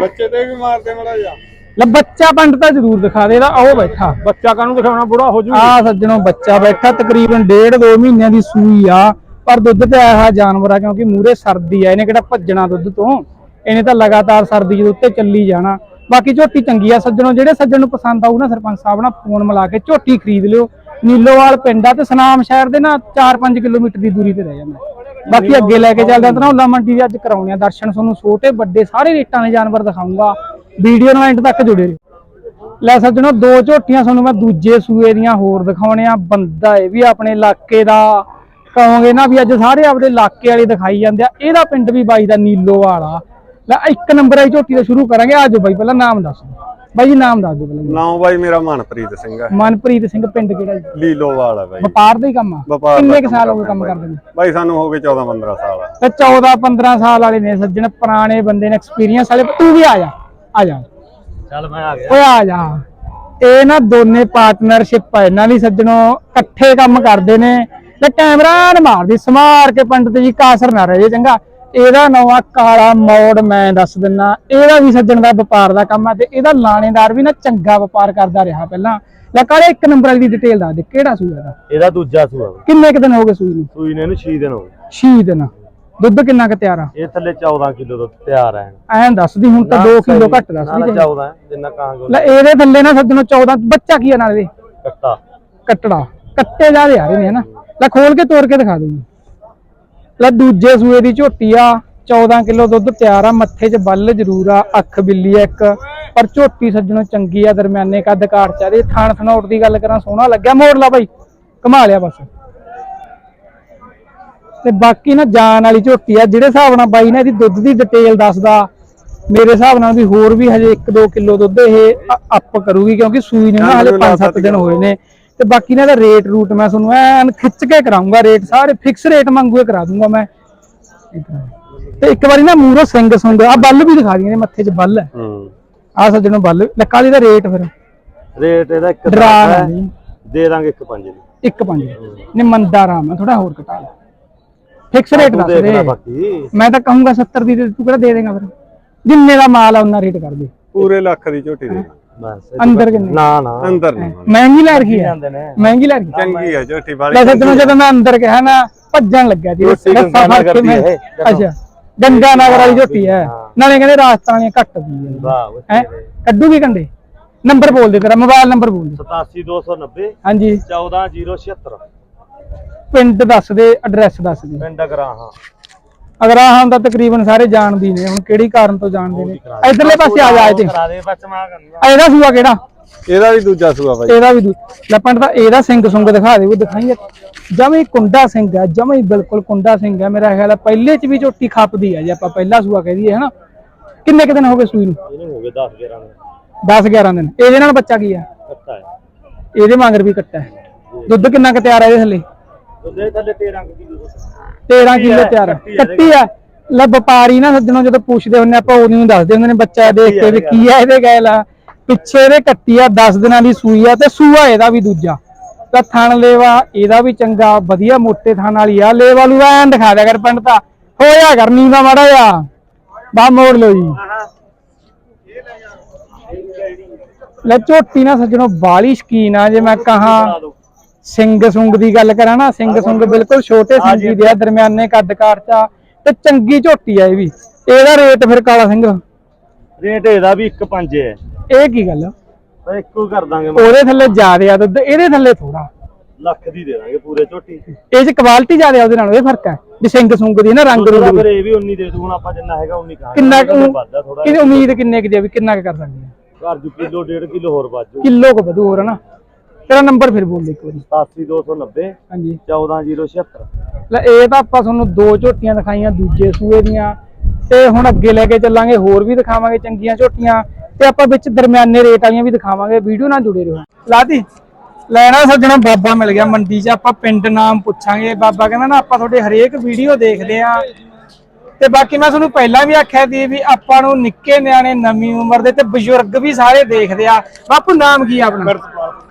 ਬੱਚੇ ਤੇ ਵੀ ਮਾਰਦੇ ਮੜਾ ਜਾ ਲੈ ਬੱਚਾ ਪੰਡ ਤਾਂ ਜ਼ਰੂਰ ਦਿਖਾ ਦੇ ਇਹਦਾ ਆਓ ਬੈਠਾ। ਬੱਚਾ ਕਾਹਨੂੰ ਦਿਖਾਉਣਾ ਬੁੜਾ ਹੋ ਜੂ ਆ ਸੱਜਣੋ ਬੱਚਾ ਬੈਠਾ ਤਕਰੀਬਨ ਡੇਢ ਦੋ ਮਹੀਨਿਆਂ ਦੀ ਸੂਈ ਆ ਪਰ ਦੁੱਧ ਤੇ ਆਇਆ ਜਾਨਵਰ ਆ ਕਿਉਂਕਿ ਮੂਰੇ ਸਰਦੀ ਆ ਇਹਨੇ ਕਿਹੜਾ ਭੱਜਣਾ ਦੁੱਧ ਤੋਂ? ਇਹਨੇ ਤਾਂ ਲਗਾਤਾਰ ਸਰਦੀ ਦੇ ਉੱਤੇ ਚੱਲੀ ਜਾਣਾ। ਬਾਕੀ ਝੋਟੀ ਚੰਗੀ ਆ ਸੱਜਣੋ ਜਿਹੜੇ ਸੱਜਣ ਨੂੰ ਪਸੰਦ ਆਊ ਨਾ ਸਰਪੰਚ ਸਾਹਿਬ ਨਾਲ ਫੋਨ ਮਿਲਾ ਕੇ ਝੋਟੀ ਖਰੀਦ ਲਿਓ। ਨੀਲੋਵਾਲ ਪਿੰਡ ਆ ਤੇ ਸਨਾਮ ਸ਼ਹਿਰ ਦੇ ਨਾ 4-5 ਕਿਲੋਮੀਟਰ ਦੀ ਦੂਰੀ ਤੇ ਰਹਿ ਜਾਂਦਾ। ਬਾਕੀ ਅੱਗੇ ਲੈ ਕੇ ਚੱਲਦੇ ਆ ਧਨੌਲਾ ਮੰਡੀ ਦੇ ਅੱਜ ਕਰਾਉਣੇ ਆ ਦਰਸ਼ਨ ਤੁਹਾਨੂੰ ਛੋਟੇ ਵੱਡੇ ਸਾਰੇ ਰੇਟਾਂ ਦੇ ਜਾਨਵਰ ਦਿਖਾਉਂਗਾ ਵੀਡੀਓ ਨੂੰ ਐਂਡ ਤੱਕ ਜੁੜੇ ਰਹੋ। ਲੈ ਸੱਜਣੋ ਦੋ ਝੋਟੀਆਂ ਤੁਹਾਨੂੰ ਮੈਂ ਦੂਜੇ ਸੂਏ ਦੀਆਂ ਹੋਰ ਦਿਖਾਉਣੇ ਆ। ਬੰਦਾ ਇਹ ਵੀ ਆਪਣੇ ਇਲਾਕੇ ਦਾ ਕਹੋਗੇ ਨਾ ਵੀ ਅੱਜ ਸਾਰੇ ਆਪਣੇ ਇਲਾਕੇ ਵਾਲੇ ਦਿਖਾਈ ਜਾਂਦੇ ਆ। ਇਹਦਾ ਪਿੰਡ ਵੀ ਬਾਈ ਦਾ ਨੀਲੋ ਵਾਲਾ ਲੈ ਇੱਕ ਨੰਬਰ ਵਾਲੀ ਝੋਟੀ ਤੋਂ ਸ਼ੁਰੂ ਕਰਾਂਗੇ। ਆਜੋ ਬਾਈ ਪਹਿਲਾਂ ਨਾਮ ਦੱਸ ਬਾਈ ਜੀ ਨਾਮ ਦੱਸ ਦਿਓ ਪਹਿਲਾਂ ਨਾਮ ਬਾਈ ਮੇਰਾ ਮਨਪ੍ਰੀਤ ਸਿੰਘ ਹੈ ਮਨਪ੍ਰੀਤ ਸਿੰਘ ਪਿੰਡ ਕਿਹੜਾ ਜੀ? ਲੀਲੋਵਾਲ ਹੈ ਬਾਈ। ਵਪਾਰ ਦਾ ਹੀ ਕੰਮ ਆ। ਵਪਾਰ ਦਾ ਕਿੰਨੇ ਕੁ ਸਾਲ ਹੋ ਗਏ ਕੰਮ ਆ। ਕਰਦੇ ਨੇ? ਬਾਈ ਸਾਨੂੰ ਹੋ ਗਏ 14 15 ਸਾਲ। ਤੇ 14 15 ਸਾਲ ਵਾਲੇ ਨੇ ਸੱਜਣ ਪੁਰਾਣੇ ਬੰਦੇ ਨੇ ਐਕਸਪੀਰੀਅੰਸ ਵਾਲੇ। ਤੂੰ ਵੀ ਆ ਜਾ ਆ ਜਾ। ਚੱਲ ਮੈਂ ਆ ਗਿਆ। ਓਏ ਆ ਜਾ। ਇਹ ਨਾ ਦੋਨੇ ਪਾਰਟਨਰਸ਼ਿਪ ਹੈ ਇਹਨਾਂ ਦੀ ਸੱਜਣੋ ਇਕੱਠੇ ਕੰਮ ਕਰਦੇ ਨੇ। ਤੇ ਕੈਮਰਾ ਨ ਮਾਰਦੀ ਸਮਾਰ ਕੇ ਪੰਡਤ ਜੀ ਕਾਸਰ ਨਾ ਰਹੇ ਚੰਗਾ। ਇਹਦਾ ਨਵਾਂ ਕਾਲਾ ਮੋੜ ਮੈਂ ਦੱਸ ਦਿੰਨਾ। ਇਹਦਾ ਵੀ ਸੱਜਣ ਦਾ ਵਪਾਰ ਦਾ ਕੰਮ ਆ ਤੇ ਇਹਦਾ ਲਾਣੇਦਾਰ ਵੀ ਨਾ ਚੰਗਾ ਵਪਾਰ ਕਰਦਾ ਰਿਹਾ ਪਹਿਲਾਂ। ਲੈ ਕਾਲੇ ਇੱਕ ਨੰਬਰ ਵਾਲੀ ਦੀ ਡਿਟੇਲ ਦੱਸ ਦੇ ਕਿਹੜਾ ਸੂਆ ਦਾ ਇਹਦਾ ਦੂਜਾ ਸੂਆ ਵਾ। ਕਿੰਨੇ ਕੁ ਦਿਨ ਹੋ ਗਏ ਸੂਈ ਨੂੰ? ਸੂਈ ਨੇ ਇਹਨੂੰ 6 ਦਿਨ ਹੋ ਗਏ। 6 ਦਿਨ। ਦੁੱਧ ਕਿੰਨਾ ਕੁ ਤਿਆਰ ਆ? ਇਹ ਥੱਲੇ 14 ਕਿਲੋ ਦਾ ਤਿਆਰ ਹੈ ਐਂ ਦੱਸਦੀ ਹੁਣ ਤਾਂ 2 ਕਿਲੋ ਘੱਟ ਦੱਸਦੀ ਨਾ ਜੇ। 14 ਜਿੰਨਾ ਕਹਾਂਗੇ ਲੈ ਇਹਦੇ ਥੱਲੇ ਨਾ ਸੱਜਣੋ 14 ਬੱਚਾ ਕੀ ਆ ਨਾਲ ਦੇ ਕੱਟਾ। ਕੱਟੜਾ। ਕੱਟੇ ਜਾਦੇ ਆ ਰਹੇ ਨੇ ਹਨਾ? ਲੈ ਖੋਲ ਕੇ ਤੋੜ ਕੇ ਦਿਖਾ ਦੋ ਜੀ। ਲੈ ਦੂਜੇ ਸੂਏ ਦੀ ਝੋਟੀ ਆ 14 ਕਿਲੋ ਦੁੱਧ ਤਿਆਰ ਆ ਮੱਥੇ 'ਚ ਬੱਲ ਜ਼ਰੂਰ ਆ ਅੱਖ ਬਿੱਲੀ ਆ ਇੱਕ। ਪਰ ਝੋਟੀ ਸੱਜਣੋ ਚੰਗੀ ਆ ਦਰਮਿਆਨੇ ਕੱਦ ਕਾਰ ਚ ਆ ਇਹ ਥਾਣ ਥਨੌਟ ਦੀ ਗੱਲ ਕਰਾਂ ਸੋਹਣਾ ਲੱਗਿਆ ਮੋੜ ਲਾ ਬਾਈ ਕਮਾ ਲਿਆ ਬਸ। ਤੇ ਬਾਕੀ ਨਾ ਜਾਨ ਵਾਲੀ ਝੋਟੀ ਆ ਜਿਹੜੇ ਹਿਸਾਬ ਨਾਲ ਬਾਈ ਨੇ ਇਹਦੀ ਦੁੱਧ ਦੀ ਡਿਟੇਲ ਦੱਸਦਾ ਮੇਰੇ ਹਿਸਾਬ ਨਾਲ ਵੀ ਹੋਰ ਵੀ ਹਜੇ 1-2 ਕਿਲੋ ਦੁੱਧ ਇਹ ਅਪ ਕਰੂਗੀ ਕਿਉਂਕਿ ਸੂਈ ਨੂੰ ਨਾ ਹਲੇ 5-7 ਦਿਨ ਹੋਏ ਨੇ। ਤੇ ਬਾਕੀ ਇਹਨਾਂ ਦਾ ਰੇਟ ਰੂਟ ਮੈਂ ਤੁਹਾਨੂੰ ਐਨ ਖਿੱਚ ਕੇ ਕਰਾਉਂਗਾ ਰੇਟ ਸਾਰੇ ਫਿਕਸ ਰੇਟ ਮੰਗੂਏ ਕਰਾ ਦੂੰਗਾ ਮੈਂ। ਤੇ ਇੱਕ ਵਾਰੀ ਨਾ ਮੂਰੋ ਸਿੰਘ ਸੁੰਗ ਆ ਬੱਲ ਵੀ ਦਿਖਾ ਨੇ ਮੱਥੇ 'ਚ ਬੱਲ ਹੈ। ਹੂੰ। ਆ ਸੱਜਣੋਂ ਬੱਲ ਲੱਕਾ ਦੀ ਦਾ ਰੇਟ ਫਿਰ? ਰੇਟ ਇਹਦਾ ਇੱਕ ਡਰਾ ਦੇ ਦਾਂਗੇ ਇੱਕ ਪੰਜ ਦੀ। ਇੱਕ ਪੰਜ ਨੇ ਮੰਦਾ ਰਾਮ ਹੈ ਥੋੜਾ ਹੋਰ ਘਟਾ ਲੈ। ਫਿਕਸ ਰੇਟ ਦੱਸ ਦੇ। ਬਾਕੀ। ਮੈਂ ਤਾਂ ਕਹੂੰਗਾ 70 ਦੀ ਤੇ ਤੂੰ ਕਿਹੜਾ ਦੇ ਦੇਗਾ ਫਿਰ? ਜਿੰਨੇ ਦਾ ਮਾਲ ਆ ਉਹਨਾਂ ਰੇਟ ਕਰ ਦੇ। ਪੂਰੇ ਲੱਖ ਦੀ ਝੋਟੀ ਦੇ ਬਸ ਅੰਦਰ ਕਿੰਨੇ? ਨਾ ਨਾ। ਅੰਦਰ ਨਹੀਂ। ਮਹਿੰਗੀ ਲੈ ਰਖੀ ਹੈ। ਜਾਂਦੇ ਨੇ। ਮਹਿੰਗੀ ਲੈ ਰਖੀ ਚੰਗੀ ਹੈ ਝੋਟੀ ਵਾਲੀ ਲੈ ਸੱਜਣੋ ਜਦੋਂ ਮੈਂ ਅੰਦਰ ਕਿਹਾ ਨਾ ਭੱਜਣ ਲੱਗਿਆ ਸੀ ਰੱਸਾ ਫੜ ਕੇ ਮੈਂ। ਅੱਛਾ। ਗੰਗਾ ਨਗਰ ਵਾਲੀ ਝੋਟੀ ਹੈ। ਨਾਲੇ ਕਹਿੰਦੇ ਰਾਜਸਥਾਨ ਦੀਆਂ ਘੱਟ ਦੀ ਹੈ ਵਾਹ ਹੈ? ਕੱਢੂਗੀ ਕੰਡੇ? ਨੰਬਰ ਬੋਲ ਦੇ ਤੇਰਾ ਮੋਬਾਈਲ ਨੰਬਰ ਬੋਲ ਦੇ। 87290 ਹਾਂਜੀ। 14076 ਪਿੰਡ ਦੱਸ ਦੇ ਐਡਰੈਸ ਦੱਸ ਦੇ। ਪਿੰਡ ਗਰਾਹਾਂ ਅਗਰ ਆਹ ਤਾਂ ਤਕਰੀਬਨ ਸਾਰੇ ਜਾਣਦੀ ਨੇ ਹੁਣ ਕਿਹੜੀ ਕਾਰਨ ਤੋਂ ਜਾਣਦੇ ਨੇ? ਇਧਰਲੇ ਪਾਸੇ ਆ ਜਾ ਤੇ ਕਰਾ ਦੇ ਬੱਚ ਮਾ ਕਰਨਾ ਆ ਇਹਦਾ ਸੂਆ ਕਿਹੜਾ? ਇਹਦਾ ਵੀ ਦੂਜਾ ਸੂਆ ਬਾਈ। ਇਹਦਾ ਵੀ ਦੂ- ਲੈ ਪਿੰਡ ਦਾ ਇਹਦਾ ਸਿੰਘ ਸੁੰਗ ਦਿਖਾ ਦੇ ਉਹ ਦਿਖਾਈ ਜਮੇ ਕੁੰਡਾ ਸਿੰਘ ਹੈ ਜਮੇ ਬਿਲਕੁਲ ਕੁੰਡਾ ਸਿੰਘ ਹੈ। ਮੇਰਾ ਖਿਆਲ ਹੈ ਪਹਿਲੇ ਚ ਵੀ ਝੋਟੀ ਖੱਪਦੀ ਹੈ ਜੇ ਆਪਾਂ ਪਹਿਲਾ ਸੂਆ ਕਹਿ ਦਈਏ ਹਨਾ? ਕਿੰਨੇ ਕੁ ਦਿਨ ਹੋ ਗਏ ਸੂਈ ਨੂੰ? ਇਹਨੂੰ ਹੋ ਗਏ 10 11 ਦਿਨ। 10 11 ਦਿਨ। ਇਹਦੇ ਨਾਲ ਬੱਚਾ ਕੀ ਹੈ ਕੱਟਾ ਹੈ। ਇਹਦੇ ਵਾਂਗਰ ਵੀ ਕੱਟਾ ਹੈ। ਦੁੱਧ ਕਿੰਨਾ ਕੁ ਤਿਆਰ ਹੈ ਇਹਦੇ ਥੱਲੇ? ਉਹਦੇ ਥੱਲੇ 13 ਕਿਲੋ। 13 ਕਿਲੋ ਤਿਆਰ। ਕੱਟੀ ਹੈ ਲੈ ਵਪਾਰੀ ਨਾ ਸੱਜਣੋਂ ਜਦੋਂ ਪੁੱਛਦੇ ਹੁੰਨੇ ਆਪਾਂ ਉਹਨੂੰ ਨੂੰ ਦੱਸਦੇ ਹੁੰਦੇ ਨੇ ਬੱਚਾ ਦੇਖ ਕੇ ਵੀ ਕੀ ਹੈ ਇਹਦੇ ਗੈਲ ਆ। ਪਿੱਛੇ ਇਹਦੇ ਕੱਟੀ ਆ 10 ਦਿਨਾਂ ਦੀ ਸੂਈ ਆ ਤੇ ਸੂਆ ਇਹਦਾ ਵੀ ਦੂਜਾ। ਤਾਂ ਥਣ ਲੇਵਾ ਇਹਦਾ ਵੀ ਚੰਗਾ ਵਧੀਆ ਮੋਟੇ ਥਣ ਵਾਲੀ ਆ। ਲੇਵਾ ਨੂੰ ਐਨ ਦਿਖਾ ਦਿਆ ਕਰ ਪਿੰਡ ਤਾਂ ਹੋਇਆ ਕਰਨੀ ਦਾ ਮਾੜਾ ਆ ਬਾ ਮੋੜ ਲਓ ਜੀ। ਲੈ ਝੋਟੀ ਨਾ ਸੱਜਣੋ ਬਾਲੀ ਸ਼ਕੀਨ ਆ ਜੇ ਮੈਂ ਕਹਾ। ਸਿੰਘ ਸੁੰਗ ਦੀ ਗੱਲ ਕਰਾਂ ਨਾ ਸਿੰਘ ਸੁੰਗ ਬਿਲਕੁਲ ਛੋਟੇ ਸਿੰਗੀ ਦੇ ਆ ਦਰਮਿਆਨੇ ਕੱਦ ਕਾਰ ਚ ਆ ਤੇ ਚੰਗੀ ਝੋਟੀ ਆ ਇਹ ਵੀ। ਇਹਦਾ ਰੇਟ ਫਿਰ ਕਾਲਾ ਸਿੰਘ? ਰੇਟ ਇਹਦਾ ਵੀ 1 5 ਹੈ। ਇਹ ਕੀ ਗੱਲ? ਤਾਂ ਇੱਕੋ ਕਰ ਦਾਂਗੇ। ਉਹਦੇ ਥੱਲੇ ਜ਼ਿਆਦੇ ਆ ਦੁੱਧ ਇਹਦੇ ਥੱਲੇ ਥੋੜਾ ਲੱਖ ਦੀ ਦੇ ਦਾਂਗੇ ਪੂਰੇ ਝੋਟੀ। ਇਹ ਚ ਕੁਆਲਿਟੀ ਜ਼ਿਆਦੇ ਆ ਉਹਦੇ ਨਾਲ ਉਹਦੇ ਫ਼ਰਕ ਹੈ ਵੀ ਸਿੰਘ ਸੁੰਗ ਦੀ ਨਾ ਰੰਗ ਦਾ ਰੂਪ। ਫਿਰ ਇਹ ਵੀ 19 ਦੇ ਦੂ ਹੁਣ ਆਪਾਂ ਜਿੰਨਾ ਹੈਗਾ 19 ਕਹਾਂਗੇ ਕਿੰਨਾ ਕੁ ਉਮੀਦ ਕਿੰਨੇ ਕੁ ਜੇ ਵੀ ਕਿੰਨਾ ਕੁ ਕਰ ਸਕਦੇ ਆ? ਘਰ ਜੂ ਕਿਲੋ ਡੇਢ ਕਿਲੋ ਹੋਰ ਬਾਜੂ ਕਿਲੋ ਕੁ ਵਧੂ ਹੋਰ ਨਾ? ਤੇਰਾ ਨੰਬਰ ਫਿਰ ਬੋਲ ਦੇ ਇੱਕ ਵਾਰੀ। 87290 ਹਾਂਜੀ। 14076 ਲੈ ਇਹ ਤਾਂ ਆਪਾਂ ਤੁਹਾਨੂੰ ਦੋ ਝੋਟੀਆਂ ਦਿਖਾਈਆਂ ਦੂਜੇ ਸੂਏ ਦੀਆਂ। ਤੇ ਹੁਣ ਅੱਗੇ ਲੈ ਕੇ ਚੱਲਾਂਗੇ ਹੋਰ ਵੀ ਦਿਖਾਵਾਂਗੇ ਚੰਗੀਆਂ ਝੋਟੀਆਂ। ਤੇ ਆਪਾਂ ਵਿੱਚ ਦਰਮਿਆਨੇ ਰੇਟ ਵਾਲੀਆਂ ਵੀ ਦਿਖਾਵਾਂਗੇ ਵੀਡੀਓ ਨਾਲ ਜੁੜੇ ਰਹੋ। ਲਾਤੀ ਲੈਣਾ ਸੱਜਣਾ ਬਾਬਾ ਮਿਲ ਗਿਆ ਮੰਡੀ 'ਚ ਆਪਾਂ ਪਿੰਡ ਨਾਮ ਪੁੱਛਾਂਗੇ। ਬਾਬਾ ਕਹਿੰਦਾ ਨਾ ਆਪਾਂ ਤੁਹਾਡੇ ਹਰੇਕ ਵੀਡੀਓ ਦੇਖਦੇ ਆ। ਤੇ ਬਾਕੀ ਮੈਂ ਤੁਹਾਨੂੰ ਪਹਿਲਾਂ ਵੀ ਆਖਿਆ ਸੀ ਵੀ ਆਪਾਂ ਨੂੰ ਨਿੱਕੇ ਨਿਆਣੇ ਨਵੀਂ ਉਮਰ ਦੇ ਤੇ ਬਜ਼ੁਰਗ ਵੀ ਸਾਰੇ ਦੇਖਦੇ ਆ। ਬਾਪੂ ਨਾਮ ਕੀ ਆ ਆਪਣਾ?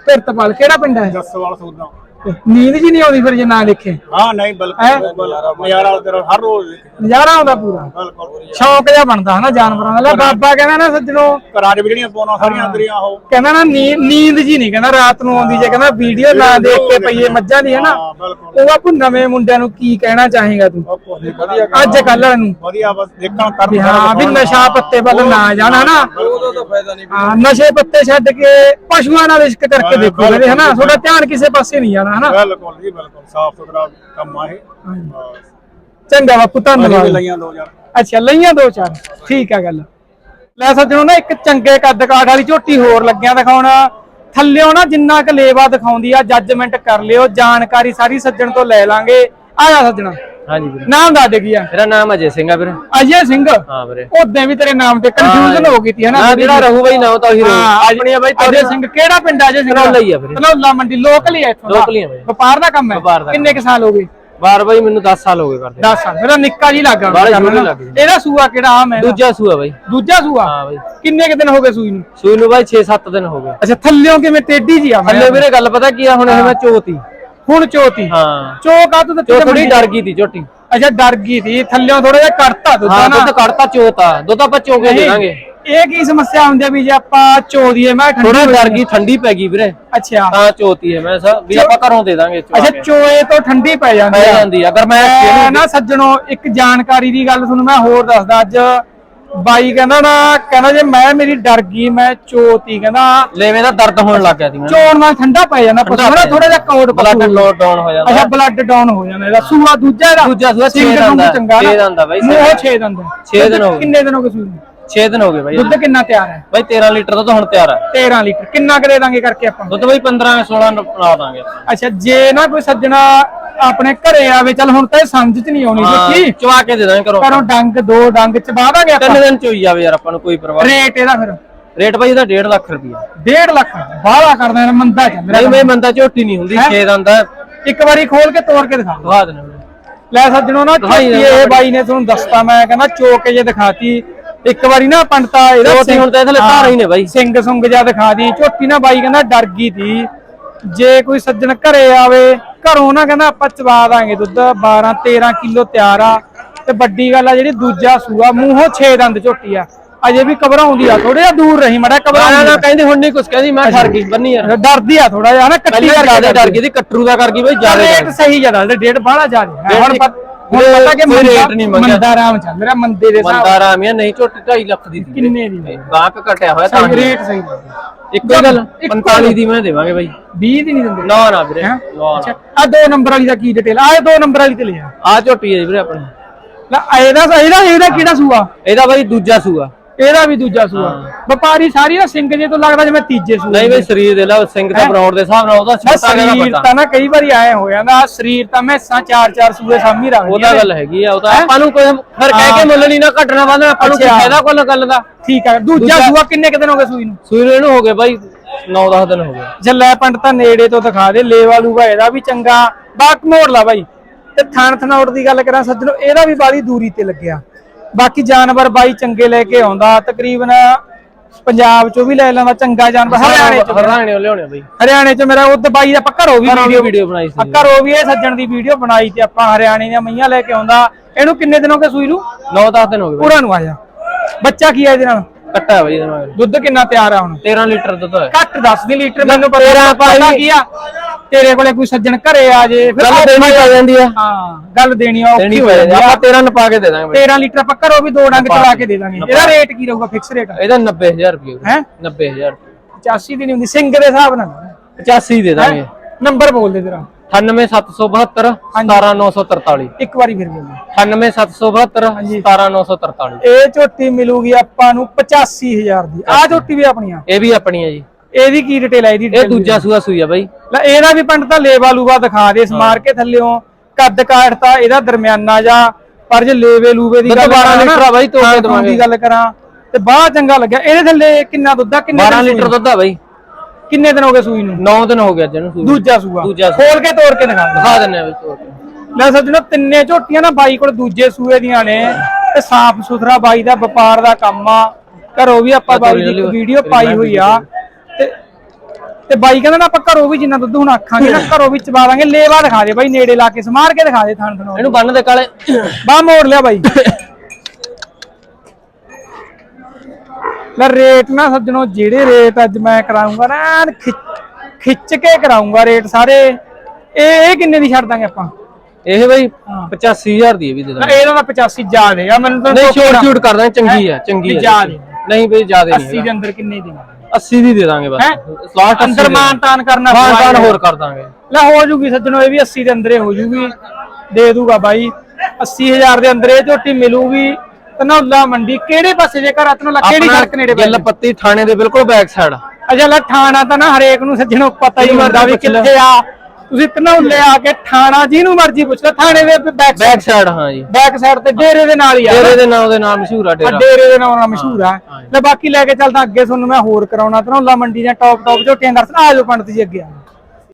ਪਿਰਤਪਾਲ ਕਿਹੜਾ ਪਿੰਡ ਹੈ? ਜੱਸਵਾਲ ਸੌਦਾ। ਨੀਂਦ ਜੀ ਨਹੀਂ ਆਉਂਦੀ ਫਿਰ ਜੇ ਨਾ ਲਿਖੇ। ਹਾਂ ਨਹੀਂ ਬਿਲਕੁਲ? ਨਜ਼ਾਰਾ ਤੇਰਾ ਹਰ ਰੋਜ਼ ਨਜ਼ਾਰਾ ਆਉਂਦਾ ਪੂਰਾ। ਬਿਲਕੁਲ। ਸ਼ੌਕ ਜਿਹਾ ਬਣਦਾ ਹਨਾ ਜਾਨਵਰਾਂ ਦਾ। ਲੈ ਬਾਬਾ ਕਹਿੰਦਾ ਨਾ ਸੱਜਣੋ। ਘਰਾਂ 'ਚ ਵੀ ਜਿਹੜੀਆਂ ਪਾਉਣਾ ਸਾਰੀਆਂ ਅੰਦਰੀਆਂ ਉਹ। ਕਹਿੰਦਾ ਨਾ ਨੀਂਦ ਨੀਂਦ ਜੀ ਨਹੀਂ ਕਹਿੰਦਾ ਰਾਤ ਨੂੰ ਆਉਂਦੀ ਜੇ ਕਹਿੰਦਾ ਵੀਡੀਓ ਨਾ ਦੇਖ ਕੇ ਪਈਏ ਮੱਝਾਂ ਦੀ ਹਨਾ? ਉਹ ਆਪੂ ਨਵੇਂ ਮੁੰਡਿਆਂ ਨੂੰ ਕੀ ਕਹਿਣਾ ਚਾਹੇਗਾ ਤੂੰ? ਅੱਜ ਕੱਲ੍ਹ ਨੂੰ। ਵਧੀਆ ਬਸ ਦੇਖਣ ਕਰਨ ਹਾਂ ਵੀ ਨਸ਼ਾ ਪੱਤੇ ਵੱਲ ਨਾ ਜਾਣਾ ਨਾ ਤਾਂ ਫਾਇਦਾ ਨਹੀਂ ਹਾਂ ਨਸ਼ੇ ਪੱਤੇ ਛੱਡ ਕੇ ਪਸ਼ੂਆਂ ਨਾਲ ਇਸ਼ਕ ਕਰਕੇ ਦੇਖੋ ਵੀਰੇ ਹਨਾ? ਤੁਹਾਡਾ ਧਿਆਨ ਕਿਸੇ ਪਾਸੇ ਨਹੀਂ ਜਾਣਾ। ਹਨਾ? ਬਿਲਕੁਲ ਜੀ ਬਿਲਕੁਲ। ਸਾਫ਼ ਸੁਥਰਾ ਕੰਮ ਆ ਇਹ। ਚੰਗਾ ਬਾਪੂ ਧੰਨਵਾਦ। ਲਈਆਂ ਅੱਛਾ ਲਈਆਂ ਦੋ ਚਾਰ। ਠੀਕ ਆ ਗੱਲ। ਲੈ ਸੱਜਣੋ ਨਾ ਇੱਕ ਚੰਗੇ ਕੱਦ ਕਾਠ ਵਾਲੀ ਝੋਟੀ ਹੋਰ ਲੱਗਿਆ ਦਿਖਾਉਣ। ਥੱਲਿਓ ਨਾ ਜਿੰਨਾ ਕੁ ਲੇਵਾ ਦਿਖਾਉਂਦੀ ਆ ਜੱਜਮੈਂਟ ਕਰ ਲਿਓ। ਜਾਣਕਾਰੀ ਸਾਰੀ ਸੱਜਣ ਤੋਂ ਲੈ ਲਾਂਗੇ। ਆਇਆ ਸੱਜਣਾ। ਹਾਂਜੀ ਵੀਰੇ। ਨਾਮ ਦੱਸ ਦੇ ਕੀ ਆ? ਮੇਰਾ ਨਾਮ ਅਜੇ ਸਿੰਘ ਆ ਵੀਰੇ। ਅਜੇ ਸਿੰਘ? ਹਾਂ ਵੀਰੇ। ਉਦੋਂ ਵੀ ਤੇਰੇ ਨਾਮ ਤੇ ਕਨਫਿਊਜ਼ਨ ਹੋ ਗਈ ਤੀ ਹਨਾ? ਜਿਹੜਾ ਰਹੂ ਬਾਈ ਨਾਮ ਤਾਂ ਉਹੀ ਰਹੂ। ਹਾਂ ਆਪਣੀ ਬਾਈ ਅਜੇ ਸਿੰਘ ਕਿਹੜਾ ਪਿੰਡ ਆ ਅਜੇ ਸਿੰਘ ਧਨੌਲਾ ਹੀ ਆ ਵੀਰੇ। ਧਨੌਲਾ ਮੰਡੀ ਲੋਕਲ ਹੀ ਆ ਇੱਥੋਂ ਦਾ। ਲੋਕਲ ਹੀ ਆ ਵੀਰੇ। ਵਪਾਰ ਦਾ ਕੰਮ ਹੈ? ਦਾ ਕਿੰਨੇ ਕੁ ਸਾਲ ਹੋ ਗਏ? ਬਾਰ ਬਾਈ ਮੈਨੂੰ 10 ਸਾਲ ਹੋ ਗਏ ਕਰਦੇ 10 ਸਾਲ। ਮੇਰਾ ਨਿੱਕਾ ਜੀ ਲੱਗਾ। ਇਹਦਾ ਸੂਆ ਕਿਹੜਾ? ਆ ਮੈਂ ਦੂਜਾ ਸੂਆ ਬਾਈ। ਦੂਜਾ ਸੂਆ? ਹਾਂ ਬਾਈ। ਕਿੰਨੇ ਕੁ ਦਿਨ ਹੋ ਗਏ ਸੂਈ ਨੂੰ? ਸੂਈ ਨੂੰ ਬਾਈ 6-7 ਦਿਨ ਹੋ ਗਏ। ਅੱਛਾ ਥੱਲਿਓਂ ਕਿਵੇਂ ਟੇਢੀ ਜੀ ਆ? ਥੱਲੇ ਵੀਰੇ ਗੱਲ ਪਤਾ ਕੀ ਆ ਹੁਣ ਇਹ ਮੈਂ ਚੋਤੀ। ਹੁਣ ਚੋਤੀ। ਹਾਂ। ਚੋਕ ਆ ਤੂੰ ਚੋ ਥੋੜੀ ਡਰ ਗਈ ਤੀ ਝੋਟੀ ਅੱਛਾ ਡਰ ਗਈ ਸੀ ਥੱਲਿਓਂ ਥੋੜਾ ਜਿਹਾ ਕੱਟਤਾ ਦੁੱਧ ਹਾਂ ਨਾ ਦੁੱਧ ਕੱਢਤਾ ਚੋਤਾ ਦੁੱਧ ਆਪਾਂ ਚੋਕੇ ਦੇ ਦਾਂਗੇ ਇਹ ਕੀ ਸਮੱਸਿਆ ਹੁੰਦੀ ਆ ਵੀ ਜੇ ਆਪਾਂ ਚੋ ਮੈਂ ਠੰਡੀ ਥੋੜਾ ਡਰ ਗਈ ਠੰਡੀ ਪੈ ਗਈ ਵੀਰੇ। ਅੱਛਾ। ਤਾਂ ਚੋਤੀ ਹੈ ਮੈਂ ਸਾ ਵੀ ਆਪਾਂ ਘਰੋਂ ਦੇ ਦਾਂਗੇ ਚੋ ਅੱਛਾ ਕੇ। ਚੋਏ ਤੋਂ ਠੰਡੀ ਪੈ ਜਾਂਦੀ ਪੈ ਆ ਜਾਂਦੀ ਆ। ਅਗਰ ਮੈਂ ਮੈਂ ਨਾ ਸੱਜਣੋ ਇੱਕ ਜਾਣਕਾਰੀ ਦੀ ਗੱਲ ਤੁਹਾਨੂੰ ਮੈਂ ਹੋਰ ਦੱਸਦਾ। ਅੱਜ ਬਾਈ ਕਹਿੰਦਾ ਨਾ ਕਹਿੰਦਾ ਜੇ ਮੈਂ ਮੇਰੀ ਡਰ ਗਈ ਮੈਂ ਚੋਤੀ ਕਹਿੰਦਾ। ਲੈਵੇਂ ਦਾ ਦਰਦ ਹੋਣ ਲੱਗ ਗਿਆ ਸੀ ਮੈਨੂੰ ਚੋਣ ਨਾਲ ਠੰਡਾ ਪੈ ਜਾਂਦਾ ਪਸ਼ੂ ਨਾ ਥੋੜਾ ਜਿਹਾ ਕੋਡ ਬਲੱਡ ਲੋਡ ਡਾਊਨ ਹੋ ਜਾਂਦਾ। ਅੱਛਾ ਬਲੱਡ ਡਾਊਨ ਹੋ ਜਾਂਦਾ ਇਹਦਾ ਸੂਆ ਦੂਜਾ ਇਹਦਾ। ਦੂਜਾ ਸੂਆ ਛੇ ਸਿੰਗਲ ਦੰਦ ਵਾਂਗੂ ਆ, ਚੰਗਾ ਛੇ ਦੰਦ ਆ ਬਾਈ, ਮੂੰਹ 6 ਦੰਦ। ਆ। ਛੇ ਦਿਨ ਹੋ ਗਏ। ਕਿੰਨੇ ਦਿਨ ਹੋ ਗਏ ਸੂਈ 6 ਦਿਨ ਹੋ ਗਏ ਬਾਈ। ਦੁੱਧ ਕਿੰਨਾ ਤਿਆਰ ਹੈ? ਬਾਈ 13 ਲੀਟਰ ਦੁੱਧ ਹੁਣ ਤਿਆਰ ਆ 13 ਲੀਟਰ। ਕਿੰਨਾ ਕੁ ਦੇ ਦਾਂਗੇ ਕਰਕੇ ਆਪਾਂ? ਦੁੱਧ ਬਾਈ 15 16 ਬਣਾ ਦਾਂਗੇ ਅੱਛਾ ਜੇ ਨਾ ਕੋਈ ਸੱਜਣਾ ਆਪਣੇ ਘਰੇ ਆਵੇ ਚੱਲ ਹੁਣ ਤਾਂ ਇਹ ਸਮਝ ਚ ਨਹੀਂ ਆਉਣੀ ਹਾਂ ਸੱਚੀ ਚਵਾ ਕੇ ਦੇ ਦਾਂਗੇ ਘਰੋਂ। ਘਰੋਂ ਡੰਗ ਦੋ ਡੰਗ ਚ ਬਾਹ ਦਾਂਗੇ ਆਪਾਂ। ਤਿੰਨ ਦਿਨ ਚੋਈ ਜਾਵੇ ਯਾਰ ਆਪਾਂ ਨੂੰ ਕੋਈ ਪਰਵਾਹ ਰੇਟ ਇਹਦਾ ਫਿਰ? ਰੇਟ ਬਾਈ ਇਹਦਾ 1.5 ਲੱਖ ਰੁਪਇਆ 1.5 ਲੱਖ? ਬਾਹਲਾ ਕਰਦਾ ਯਾਰ ਮੰਦਾ ਰਿਹਾ ਨਹੀਂ ਮੈਂ ਮੰਦਾ ਝੋਟੀ ਨਹੀਂ ਹੁੰਦੀ 6 ਦਿਨ ਦਾ। ਇੱਕ ਵਾਰੀ ਖੋਲ ਕੇ ਤੋੜ ਕੇ ਦਿਖਾ। ਦਵਾ ਦੇਣਾ। ਲੈ ਸੱਜਣੋ ਨਾ ਝੋਟੀ ਇਹ ਬਾਈ ਨੇ ਤੁਹਾਨੂੰ ਦੱਸਤਾ ਮੈਂ ਕਹਿੰਦਾ ਚੋਕ ਜੇ ਦਿਖਾਤੀ। ਇੱਕ ਵਾਰੀ ਨਾ ਪੰਡਤਾ ਇਹਦਾ ਝੋਟੀ ਹੁਣ ਤਾਂ ਇਹਦੇ ਲਈ ਧਾਰਾਂ ਹੀ ਨੇ ਬਾਈ। ਸਿੰਘ ਸੁੰਗ ਜਿਹਾ ਦਿਖਾ ਦੀ। ਝੋਟੀ ਨਾ ਬਾਈ ਕਹਿੰਦਾ ਡਰ ਗਈ ਤੀ। ਜੇ ਕੋਈ ਸੱਜਣ ਘਰੇ ਆਵੇ ਘਰੋਂ ਨਾ ਕਹਿੰਦਾ ਆਪਾਂ ਚਵਾ ਦਾਂਗੇ ਦੁੱਧ। 12 13 ਕਿਲੋ ਤਿਆਰ ਆ। ਤੇ ਵੱਡੀ ਗੱਲ ਆ ਜਿਹੜੀ ਦੂਜਾ ਸੂਆ ਮੂੰਹੋਂ 6 ਦੰਦ ਝੋਟੀ ਆ। ਅਜੇ ਵੀ ਕਬਰਾਉਂਦੀ ਆ ਥੋੜਾ ਜਿਹਾ ਦੂਰ ਰਹੀ ਮੜਾ ਨਾ ਨਾ ਕਹਿੰਦੀ ਹੁਣ ਨਹੀਂ ਕੁਛ ਕਹਿੰਦੀ ਮੈਂ ਠਰ ਗਈ ਬੰਨੀ ਯਾਰ। ਡਰਦੀ ਆ ਥੋੜਾ ਜਿਹਾ ਨਾ ਕੱਟੀ ਕਰਕੇ ਡਰ ਗਈ ਦੀ ਕੱਟਰੂ ਦਾ ਕਰ ਗਈ ਬਾਈ ਜ਼ਿਆਦਾ ਰੇਟ ਸਹੀ ਜ਼ਿਆਦਾ ਡੇਢ ਬਾਹਲਾ ਜ਼ਿਆਦਾ। ਹੁਣ ਹੁਣ ਪਤਾ ਕਿ ਰੇਟ ਮੰਦਾ- ਨਹੀਂ ਮੰਗਿਆ। ਮੰਦਾ ਰਾਮ ਚੱਲ ਰਿਹਾ ਮੰਦੇ ਦੇ ਹਿਸਾਬ ਬੰਦਾ ਰਾਮੀਆ ਨਹੀਂ ਝੋਟੀ 2.5 ਲੱਖ ਦੀ ਸੀ ਕਿੰਨੇ ਦੀ ਗਾਹਕ ਘਟਿਆ ਹੋਇਆ ਤਾਂ ਸਹੀ ਰੇਟ ਸਹੀ ਇੱਕੋ ਹੀ ਗੱਲ 45 ਦੀ ਮੈਂ ਦੇਵਾਂਗੇ ਬਾਈ। 20 ਦੀ ਨਹੀਂ ਦਿੰਦੇ। ਨਾ ਨਾ ਵੀਰੇ ਹੈਂ? ਨਾ ਅੱਛਾ ਆ ਦੋ ਨੰਬਰ ਵਾਲੀ ਦਾ ਕੀ ਡਿਟੇਲ ਆ ਦੋ ਨੰਬਰ ਵਾਲੀ ਤੇ ਲਿਆ। ਆ ਝੋਟੀ ਹੈ ਜੀ ਵੀਰੇ ਆਪਣੀ। ਲੈ ਇਹਦਾ ਇਹਦਾ ਇਹਦਾ ਕਿਹੜਾ ਸੂਆ? ਇਹਦਾ ਬਾਈ ਦੂਜਾ ਸੂਆ। ਇਹਦਾ ਵੀ ਦੂਜਾ ਸੂਆ। ਵਪਾਰੀ ਸਾਰੀ ਦਾ ਸਿੰਘ ਜੇ ਤੋਂ ਲੱਗਦਾ ਜਿਵੇਂ ਤੀਜੇ ਸੂਏ ਨਹੀਂ ਬਈ ਸਰੀਰ ਦੇ ਲਾ ਸਿੰਘ ਦਾ ਬਣਾਉਣ ਦੇ ਹਿਸਾਬ ਨਾਲ ਉਹਦਾ ਨਾ ਛੋਟਾ ਜਿਹਾ ਸਰੀਰ ਤਾਂ ਨਾ ਕਈ ਵਾਰੀ ਆਏ ਹੋ ਜਾਂਦਾ ਸਰੀਰ ਤਾਂ ਮੈਸਾਂ ਚਾਰ ਚਾਰ ਸੂਏ ਸਾਹਮਣੇ ਰੱਖਦੀਆਂ ਉਹਦਾ ਨੇ। ਗੱਲ ਹੈਗੀ ਆ ਉਹ ਤਾਂ ਆਪਾਂ ਨੂੰ ਕੋਈ ਫਿਰ ਕਹਿ ਕੇ ਮੁੱਲ ਨਹੀਂ ਨਾ ਘਟਣਾ ਵਾਦਾ ਆਪਾਂ ਨੂੰ। ਫਾਇਦਾ ਕੋਈ ਗੱਲ ਦਾ। ਠੀਕ ਹੈ ਦੂਜਾ ਸੂਆ ਕਿੰਨੇ ਕੁ ਦਿਨ ਹੋ ਗਏ ਸੂਈ ਨੂੰ? ਸੂਈ ਨੂੰ ਇਹਨੂੰ ਹੋ ਗਏ ਬਾਈ 9-10 ਦਿਨ ਹੋ ਗਏ। ਜੱਲੇ ਪੰਡ ਤਾਂ ਨੇੜੇ ਤੋਂ ਦਿਖਾ ਦੇ ਲੇਵਾ ਲੂਗਾ ਇਹਦਾ ਵੀ ਚੰਗਾ। ਬਾਕ ਮੋੜ ਲਾ ਬਾਈ। ਤੇ ਥਾਣ ਥਣੌੜ ਦੀ ਗੱਲ ਕਰਾਂ ਸੱਜਣੋ ਇਹਦਾ ਵੀ ਬਾਲੀ ਦੂਰੀ ਤੇ ਲੱਗਿਆ। ਬਾਕੀ ਜਾਨਵਰ ਬਾਈ ਚੰਗੇ ਲੈ ਕੇ ਆਉਂਦਾ ਤਕਰੀਬਨ ਪੰਜਾਬ ਚੋਂ ਵੀ ਲੈ ਲੈਂਦਾ ਚੰਗਾ ਜਾਨਵਰ ਹਰਿਆਣੇ ਚੋਂ ਹਰਿਆਣੇ ਲਿਆਉਣੇ ਬਾਈ। ਹਰਿਆਣੇ ਚ ਮੇਰਾ ਉਹ ਬਾਈ ਆਪਾਂ ਘਰੋਂ ਵੀ ਵੀਡੀਓ ਬਣਾਈ ਆ ਸੀ ਘਰੋਂ ਵੀ ਇਹ ਸੱਜਣ ਦੀ ਵੀਡੀਓ ਬਣਾਈ ਤੇ ਆਪਾਂ ਹਰਿਆਣੇ ਦੀਆਂ ਮਈਆਂ ਲੈ ਕੇ ਆਉਂਦਾ। ਇਹਨੂੰ ਕਿੰਨੇ ਦਿਨ ਹੋ ਗਏ ਸੂਈ ਨੂੰ? 9-10 ਦਿਨ ਹੋ ਗਏ। ਪੂਰਾ ਨੂੰ ਆਇਆ ਬੱਚਾ ਕੀ ਹੈ ਇਹਦੇ ਨਾਲ? ਕੱਟਾ ਬਾਈ ਇਹਦੇ ਨਾਲ। ਦੁੱਧ ਕਿੰਨਾ ਤਿਆਰ ਆ ਹੁਣ? 13 ਲੀਟਰ ਦੁੱਧ ਹੈ। ਘੱਟ ਦੱਸ ਦੀ ਲੀਟਰ ਮੈਨੂੰ ਪਤਾ ਕੀ ਆ। ਤੇਰੇ ਕੋਲੇ ਕੋਈ ਸੱਜਣ ਘਰੇ ਆ ਜੇ ਫਿਰ ਗੱਲ ਦੇਣੀ ਪੈ ਜਾਂਦੀ ਆ। ਹਾਂ ਗੱਲ ਦੇਣੀ ਆ ਔਖੀ ਹੋ ਜਾਂਦੀ ਆ। ਆ। ਆਪਾਂ 13 ਨਪਾ ਕੇ ਦੇ ਦਾਂਗੇ ਬਾਈ। 13 ਲੀਟਰ ਆਪਾਂ ਘਰੋਂ ਵੀ ਦੋ ਡੰਗ ਚਲਾ ਕੇ ਦੇ ਦਾਂਗੇ। ਇਹਦਾ ਰੇਟ ਕੀ ਰਹੂਗਾ ਫਿਕਸ ਰੇਟ ਇਹਦਾ 90000 ਰੁਪਏ ਹੈ? 90000 85 ਦੀ ਨਹੀਂ ਹੁੰਦੀ ਸਿੰਘ ਦੇ ਹਿਸਾਬ ਨਾਲ। 85 ਦੇ ਦਾਂਗੇ। ਨੰਬਰ ਬੋਲ ਦੇ ਤੇਰਾ। 98772 17943 ਇੱਕ ਵਾਰੀ ਫਿਰ ਬੋਲ ਦੇ। 98772 17943 ਇਹ ਝੋਟੀ ਮਿਲੂਗੀ ਆਪਾਂ ਨੂੰ 85000 ਦੀ। ਆ ਝੋਟੀ ਵੀ ਆਪਣੀ ਆ। ਇਹ ਵੀ ਆਪਣੀ ਹੈ ਜੀ। ਇਹਦੀ ਕੀ ਡਿਟੇਲ ਹੈ ਇਹਦੀ? ਇਹ ਦੂਜਾ ਸੂਆ ਸੂਈ ਆ ਬਾਈ। ਲੈ ਇਹਦਾ ਵੀ ਪੰਡ ਤਾਂ ਲੇਵਾ ਲੂਵਾ ਦਿਖਾ ਦੇ ਸਮਾਰ ਕੇ ਥੱਲਿਓਂ। ਕੱਦ ਕਾਠ ਤਾਂ ਇਹਦਾ ਦਰਮਿਆਨਾ ਜਾ ਪਰ ਜੇ ਲੇਵੇ ਲੂਵੇ ਦੀ ਗੱਲ 12 ਕਰਾਂ ਨਾ, ਲੀਟਰ ਆ ਬਾਈ, ਤੋੜ ਦੇਵਾਂਗੇ। ਦੀ ਗੱਲ ਕਰਾਂ ਤੇ ਬਾਹਲਾ ਚੰਗਾ ਲੱਗਿਆ। ਇਹਦੇ ਥੱਲੇ ਕਿੰਨਾ ਦੁੱਧ ਆ ਕਿੰਨੇ 12 ਦਿਨ ਲੀਟਰ? ਦੁੱਧ ਆ ਬਾਈ। ਕਿੰਨੇ ਦਿਨ ਹੋ ਗਏ ਸੂਈ ਨੂੰ? 9 ਦਿਨ ਹੋ ਗਿਆ ਜਿਹਨੂੰ ਸੂਈ ਦੂਜਾ ਸੂਆ। ਖੋਲ ਕੇ ਤੋੜ ਕੇ ਦਿਖਾ ਦਿਖਾ ਦਿੰਨੇ ਆ ਬਾਈ ਤੋੜ ਕੇ। ਲੈ ਸੱਜਣੋ ਤਿੰਨੇ ਝੋਟੀਆਂ ਨਾ ਬਾਈ ਕੋਲ ਦੂਜੇ ਸੂਏ ਦੀਆਂ ਨੇ ਤੇ ਸਾਫ਼ ਸੁਥਰਾ ਬਾਈ ਦਾ ਵਪਾਰ ਦਾ ਕੰਮ ਆ। ਘਰੋਂ ਵੀ ਆਪਾਂ ਬਾਈ ਦੀ ਵੀਡੀਓ ਪਾਈ ਹੋਈ ਆ। ਤੇ ਬਾਈ ਕਹਿੰਦਾ ਨਾ ਆਪਾਂ ਘਰੋਂ ਵੀ ਜਿੰਨਾ ਦੁੱਧ ਹੁਣ ਆਖਾਂਗੇ ਨਾ ਘਰੋਂ ਵੀ ਚਵਾ ਲਾਂਗੇ ਲੇਵਾ ਦਿਖਾ ਦੇ ਬਾਈ ਨੇੜੇ ਲਾ ਕੇ ਸਮਾਰ ਕੇ ਦਿਖਾ ਦੇ ਥਣ ਥਣੋਂ। ਇਹਨੂੰ ਬੰਨ ਦੇ ਕਾਲੇ। ਬਾਹ ਮੋੜ ਲਿਆ ਬਾਈ। ਲੈ ਰੇਟ ਨਾ ਸੱਜਣੋ ਜਿਹੜੇ ਰੇਟ ਅੱਜ ਮੈਂ ਕਰਾਉਂਗਾ ਨਾ ਐਨ ਖਿੱਚ- ਕੇ ਕਰਾਉਂਗਾ ਰੇਟ ਸਾਰੇ। ਇਹ ਇਹ ਕਿੰਨੇ ਦੀ ਛੱਡ ਦਾਂਗੇ ਆਪਾਂ? ਇਹ ਬਾਈ 85000 ਦੀ ਇਹ ਵੀ ਦੇ ਦਾਂਗੇ। ਇਹਦਾ ਤਾਂ 85 ਜਾ ਦੇ ਆ ਮੈਨੂੰ ਤਾਂ ਨਹੀਂ ਛੋਟ ਛੋਟ ਕਰ ਦਾਂਗੇ ਚੰਗੀ ਆ ਚੰਗੀ ਆ ਨਹੀਂ ਬਈ ਜ਼ਿਆਦਾ 80 ਨਹੀਂ ਦੇ ਅੰਦਰ ਕਿੰਨੇ ਦੀ? 80 ਦੀ ਦੇ ਦਾਂਗੇ ਬਸ। ਲਾਸਟ ਅੰਦਰ ਮਾਨ ਤਾਨ ਕਰਨਾ ਮਾਨ ਪਊਗਾ ਤਾਨ ਇਹ। ਹੋਰ ਕਰ ਦਾਂਗੇ। ਲੈ ਹੋ ਜੂਗੀ ਸੱਜਣੋ ਇਹ ਵੀ 80 ਦੇ ਅੰਦਰੇ ਹੋ ਜੂਗੀ। ਦੇ ਦੂਗਾ ਬਾਈ। 80000 ਦੇ ਅੰਦਰ ਝੋਟੀ ਮਿਲੂਗੀ। ਧਨੌਲਾ ਮੰਡੀ ਕਿਹੜੇ ਪਾਸੇ ਜੇ ਘਰ ਧਨੌਲਾ ਕਿਹੜੀ ਸੜਕ ਨੇੜੇ ਪੈਂਦੀ? ਪੱਤੀ ਥਾਣੇ ਦੇ ਬਿਲਕੁਲ ਬੈਕ ਸਾਈਡ ਅਜਾ ਲੈ ਥਾਣਾ ਤਾਂ ਨਾ ਹਰੇਕ ਨੂੰ ਸੱਜਣੋ ਪਤਾ ਹੀ ਹੁੰਦਾ ਵੀ ਕਿੱਥੇ ਆ। ਤੁਸੀਂ ਧਨੌਲੇ ਆ ਕੇ ਥਾਣਾ ਜਿਹਨੂੰ ਮਰਜ਼ੀ ਪੁੱਛ ਲਓ ਥਾਣੇ ਦੇ ਬੈਕ ਬੈਕ ਸਾਈਡ ਹਾਂ ਜੀ। ਬੈਕ ਸਾਈਡ ਤੇ ਡੇਰੇ ਦੇ ਨਾਲ ਹੀ ਆ। ਡੇਰੇ ਦੇ ਨਾਮ ਦੇ ਨਾਲ ਮਸ਼ਹੂਰ ਆ ਡੇਰਾ। ਡੇਰੇ ਦੇ ਨਾਮ ਨਾਲ ਮਸ਼ਹੂਰ ਆ। ਲੈ ਬਾਕੀ ਲੈ ਕੇ ਚੱਲਦਾ ਅੱਗੇ ਤੁਹਾਨੂੰ ਮੈਂ ਹੋਰ ਕਰਾਉਣਾ ਧਨੌਲਾ ਮੰਡੀ ਦੀਆਂ ਟੌਪ ਟੌਪ ਝੋਟੀਆਂ ਦਰਸ਼ਨ ਆ ਜਾਓ ਪੰਡਤ ਜੀ ਅੱਗੇ ਆ।